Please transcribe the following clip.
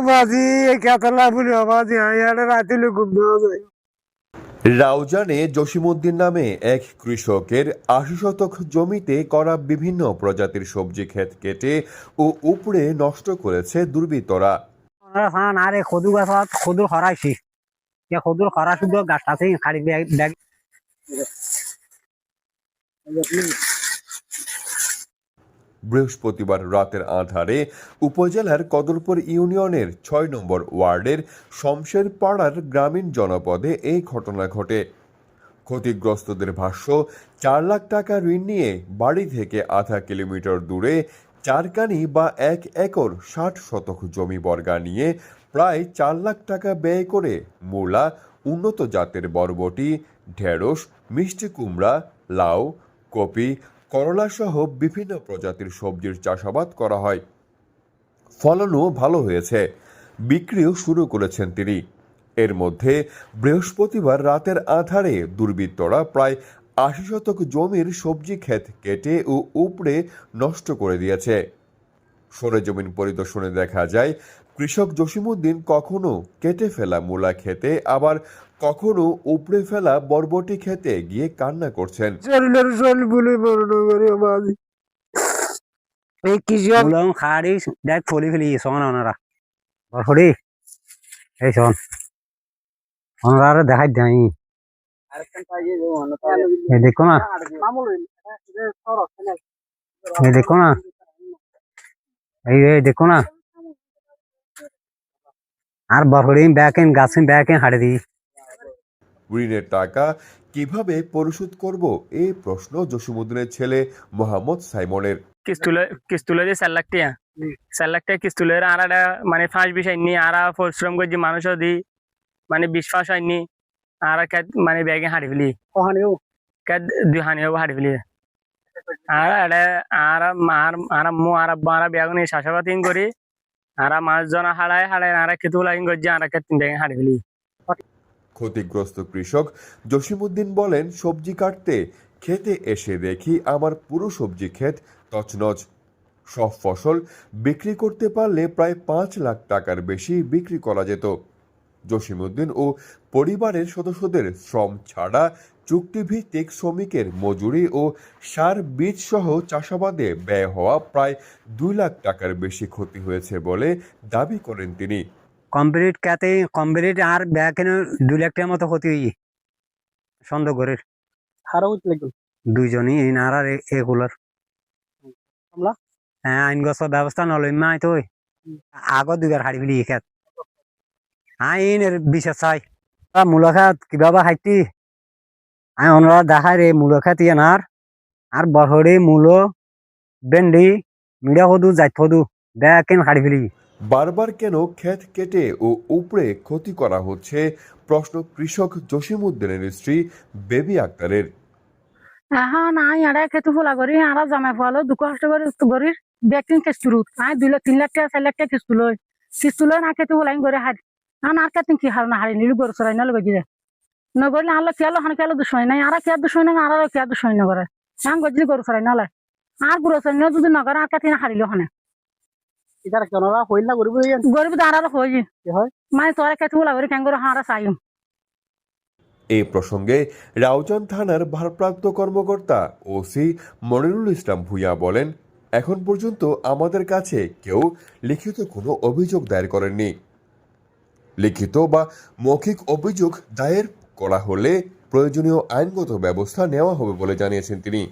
বাজি কেতলা বলি বাজি আয়ারে রাতে ঘুম দেওয়া যায় রাউজানে জসিমউদ্দিন নামে এক কৃষকের আশি শতক জমিতে করা বিভিন্ন প্রজাতির সবজি ক্ষেত কেটে ও উপড়ে নষ্ট করেছে দুর্বৃত্তরা। আরে খদু গাছত খদুর হরাইছি খদুর হরা শুধু ব্যাগ ব্যাগ বৃহস্পতিবার রাতের আধারে উপজেলার কদরপুর ইউনিয়নের ছয় নম্বর ওয়ার্ডের শমশের পাড়ার গ্রামীণ জনপদে এই ঘটনা ঘটে। ক্ষতিগ্রস্তদের ভাষ্য, চার লাখ টাকা ঋণ নিয়ে বাড়ি থেকে আধা কিলোমিটার দূরে চারকানি বা এক একর ষাট শতক জমি বর্গা নিয়ে প্রায় চার লাখ টাকা ব্যয় করে মূলা, উন্নত জাতের বরবটি, ঢেঁড়স, মিষ্টি কুমড়া, লাউ, কপি করলা সহ বিভিন্ন প্রজাতির সবজির চাষাবাদ করা হয়। ফলনও ভালো হয়েছে। বিক্রিও শুরু করেছেন তিনি। এর মধ্যে বৃহস্পতিবার রাতের আধারে দুর্বৃত্তরা প্রায় আশি শতক জমির সবজি ক্ষেত কেটে ও উপড়ে নষ্ট করে দিয়েছে। সরেজমিন পরিদর্শনে দেখা যায়, কৃষক জসিমুদ্দিন কখনো কেটে ফেলা মূলা খেতে আবার কখনো উপড়ে ফেলা বরবটি খেতে গিয়ে কান্না করছেন। এই কৃষক মুলং খাড়ি দেখ ফলি ফেলি শোন ওনারা। বরফড়ি এই শোন। ওনারা দেখাই দেয় এই দেখো না। এই দেখো না। এই এই দেখো না। আর বরফড়ি ব্যাকেন গাছেন ব্যাকেন হাড়ে দিই ঋণের টাকা কীভাবে পরিশোধ করব? এই প্রশ্ন জসিমুদ্দিনের ছেলে মোহাম্মদ সাইমনের। কিস্তুলে যে চার লাখ টিয়া চার লাখ টাকা কিস্তুলের আর একটা মানে ফাঁস বিষ আইনি আর পরিশ্রম করছি মানুষও দি মানে বিশ্বাস আইনি আর মানে ব্যাগে হাঁটি ফেলি। দুই হানি হব হাঁটি ফেলি। আর এটা আর আর আর মু আর আর ব্যাগ নিয়ে চাষাবাদ করি। আর মাছ জন হাড়ায় হাড়ায় আর খেতু লাগিন করছি আর তিন ব্যাগে হাঁটি ফেলি। ক্ষতিগ্রস্ত কৃষক জসিমুদ্দিন বলেন, সবজি কাটতে খেতে এসে দেখি আমার পুরো সবজি ক্ষেত তছনছ। সব ফসল বিক্রি করতে পারলে প্রায় পাঁচ লাখ টাকার বেশি বিক্রি করা যেত। জসিমুদ্দিন ও পরিবারের সদস্যদের শ্রম ছাড়া চুক্তিভিত্তিক শ্রমিকের মজুরি ও সার বীজ সহ চাষাবাদে ব্যয় হওয়া প্রায় দুই লাখ টাকার বেশি ক্ষতি হয়েছে বলে দাবি করেন তিনি। কমপ্লিট কাতে কমপ্লিট আর ব্যাকেন দুই লাখ টাকার মতো ক্ষতি হই সন্দেহ করে দুইজনই এই নার আর এ- এগুলোর? হ্যাঁ আইনগত ব্যবস্থা নলই মাই তো আগত দুইবার হাড়ি ফেলি খেত। আইনের বিশেষ চাই। মূলখাত কিবা হাইতি? আই অনরা দেখায় রে মূলখাত ইয়ানার আর বহরে মূলো ভেন্ডি মিডিয়া হদু যাইত হদু ব্যাকেন হাড়ি ফেলি। বারবার কেন ক্ষেত কেটে ও উপড়ে ক্ষতি করা হচ্ছে? প্রশ্ন কৃষক জসিমউদ্দিনের স্ত্রী বেবি আক্তারের। হ্যাঁ না আড়াই খেতে ফোলা করি, আর জামাই ফলো দুঃখ কষ্ট করে করি ব্যাকিং কিস্তুর আই দুই লাখ তিন লাখ টাকা, চার লাখ টাকা কিস্তু লই। কিস্তু লই না খেতে ফোলাই করে হারি। আর আর কেতেন কি হার না হারি নিলু গরু চড়াই না লগে দিয়ে নগরলে আল্লাহ কেলো হান কেলো দুশোই নাই, আর কে দুশোই নাই, আর কে দুশোই না করে হ্যাঁ গজলি গরু চড়াই না লয়। আর গরু চড়াই না, যদি নগর আর কেতে হারিল হানে। গরিব দাঁড়ার হয়ে মানে তোরা ফোলা করি কেন হারা চাইম এই প্রসঙ্গে রাউজান থানার ভারপ্রাপ্ত কর্মকর্তা ওসি মনিরুল ইসলাম ভূঁইয়া বলেন এখন পর্যন্ত আমাদের কাছে কেউ লিখিত কোনো অভিযোগ দায়ের করেননি। লিখিত বা মৌখিক অভিযোগ দায়ের করা হলে প্রয়োজনীয় আইনগত ব্যবস্থা নেওয়া হবে বলে জানিয়েছেন তিনি।